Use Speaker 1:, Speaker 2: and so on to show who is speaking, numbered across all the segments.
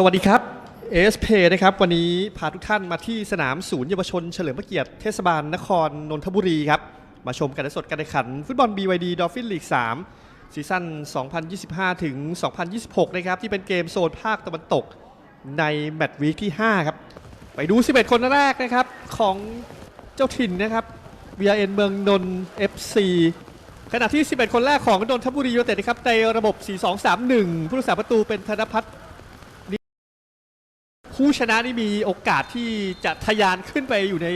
Speaker 1: สวัสดีครับเอสเพนะครับวันนี้พาทุกท่านมาที่สนามศูนย์เยาวชนเฉลิมพระเกียรติเทศบาลนครนนทบุรีครับ มาชมการสดการแข่งขัน ฟุตบอล BYD Dolphin League 3 ซีซั่น 2025 ถึง 2026 นะครับ ที่เป็นเกมโซนภาคตะวันตกในแมตช์วีคที่ 5 ครับ ไปดู 11 คนแรกนะครับ ของเจ้าถิ่นนะครับ VRN เมืองนนท์ FC ขณะที่ 11 คนแรกของนนทบุรียูเต็ดนะครับในระบบ 4-2-3-1 ผู้รักษาประตูเป็นธนพัฒน์ ผู้ชนะนี่มีโอกาสที่จะทะยานขึ้นไปอยู่ใน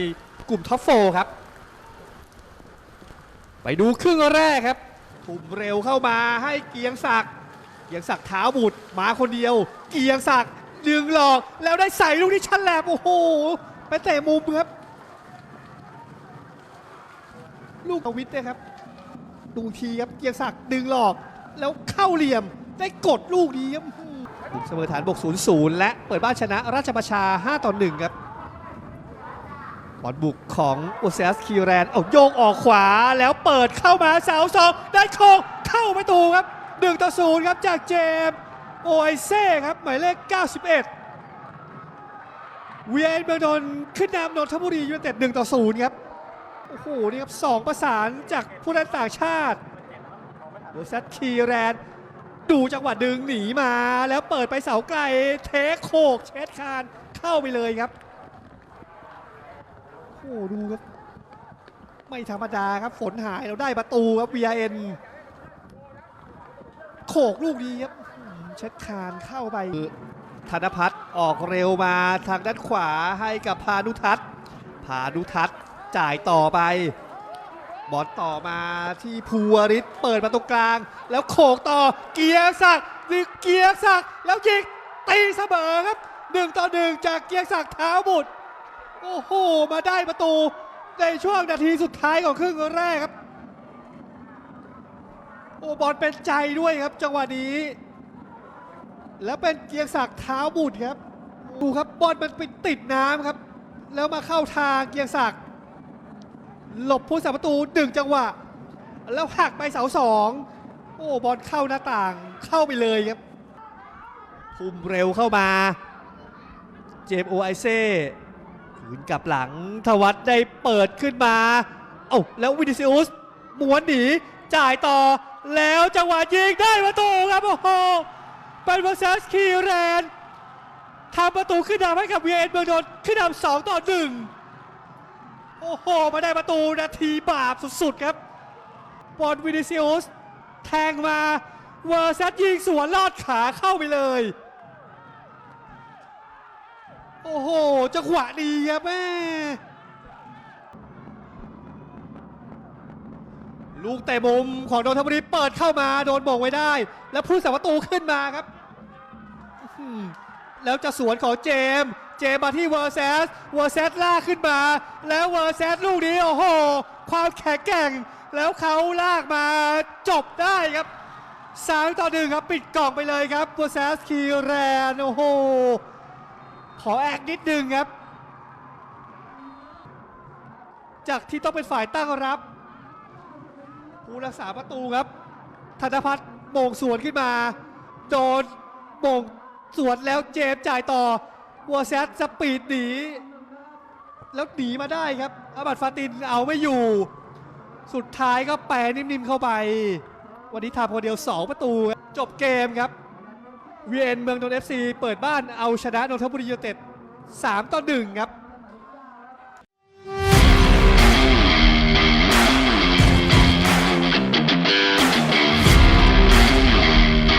Speaker 1: กลุ่มท็อปโฟครับ ไปดูครึ่งแรกครับทุ่มเร็วเข้ามาให้เกียงศักดิ์เกียงศักดิ์เท้าบุตรมาคนเดียว เกียงศักดิ์ดึงหลอกแล้วได้ใส่ลูกที่ชั้นแหลบโอ้โหไปเตะมุมครับ ลูกทวิทย์นะครับ ดูทีครับเกียงศักดิ์ดึงหลอก แล้วเข้าเหลี่ยมได้กดลูกนี้ครับ บุกเสมอฐานบก0-0 และเปิดบ้านชนะราชประชา 5 ต่อ 1 ครับบอลบุกของโอเซสคีแรนเอาโยกออกขวาแล้วเปิดเข้ามาเสาสองได้โคงเข้าประตูครับ1ต่อ0ครับจากเจมโอไอเซ่ครับหมายเลข 91เวียนเมืองนนขึ้นนำนนทบุรียูไนเต็ด1ต่อ0ครับโอ้โหนี่ครับสองประสานจากผู้เล่นต่างชาติโรซัตคีแรน ดูจังหวะดึงหนีมาแล้วเปิดไปเสาไกลเทคโคกเช็ดคานเข้าไปเลยครับโอ้โหดูครับ ไม่ธรรมดาครับฝนหายเราได้ประตูครับ VRN โขกลูกดีครับเช็ดคานเข้าไปธนพัฒน์ออกเร็วมาทางด้านขวาให้กับพานุทัศน์พานุทัศน์จ่ายต่อไป บอลต่อมาที่ภูวริศเปิดมาตรงกลาง แล้วโขกต่อเกียร์ศักดิ์ดิเกียร์ศักดิ์แล้วยิงตีเสมอครับหนึ่งต่อหนึ่งจากเกียร์ศักดิ์เท้าบุตรโอ้โห มาได้ประตูในช่วงนาทีสุดท้ายของครึ่งแรกครับ โอ้บอลเป็นใจด้วยครับจังหวะนี้ แล้วเป็นเกียร์ศักดิ์เท้าบุตรครับ ดูครับบอลมันไปติดน้ำครับ แล้วมาเข้าทางเกียร์ศักดิ์ หลบผู้สาประตูดึงจังหวะ แล้วหักไปเสาสองโอ้บอลเข้าหน้าต่างเข้าไปเลยครับพุ่มเร็วเข้ามา เจมโอไอเซ่คืนกลับหลังทวัตได้เปิดขึ้นมา เอ้าแล้ววินิซิอุสม้วนหนีจ่ายต่อแล้วจังหวะยิงได้ประตูครับโอ้โหเป็นวอร์ซัสคีแรนทำประตูขึ้นนำให้กับเวียนเมืองนนท์ขึ้นนำสองต่อหนึ่ง โอ้โห มาได้ประตูนาทีบาปสุดๆครับบอลวินิซิอุสแทงมาเวอร์ซัสยิงสวนลอดขาเข้าไปเลย โอ้โห จังหวะดีครับแม่ลูกเตะมุมของโดนทบุรีเปิดเข้ามาโดนบ่งไว้ได้ แล้วผู้สาประตูขึ้นมาครับ แล้วจะสวนของเจมส์ เจมส์มาที่เวอร์แซสเวอร์แซสลากขึ้นมา แล้วเวอร์แซสลูกนี้โอ้โห ความแข็งแกร่ง แล้วเขาลากมาจบได้ครับสามต่อหนึ่งครับปิดกล่องไปเลยครับเวอร์แซสคีแรนโอ้โห ขอแอกนิดนึงครับ จากที่ต้องเป็นฝ่ายตั้งรับ ผู้รักษาประตูครับธนพัฒน์โมงสวนขึ้นมา โดนโมงสวนแล้วเจมส์จ่ายต่อ วัวแซดสปีดหนีแล้วหนีมาได้ครับอาบัตฟาตินเอาไม่อยู่ สุดท้ายก็แปรนิ่มๆเข้าไป วันนี้ทำคนเดียว 2 ประตู จบเกมครับวีเอ็นเมืองนนท์เอฟซีเปิดบ้านเอาชนะนนทบุรียูเต็ด3ต่อ1ครับ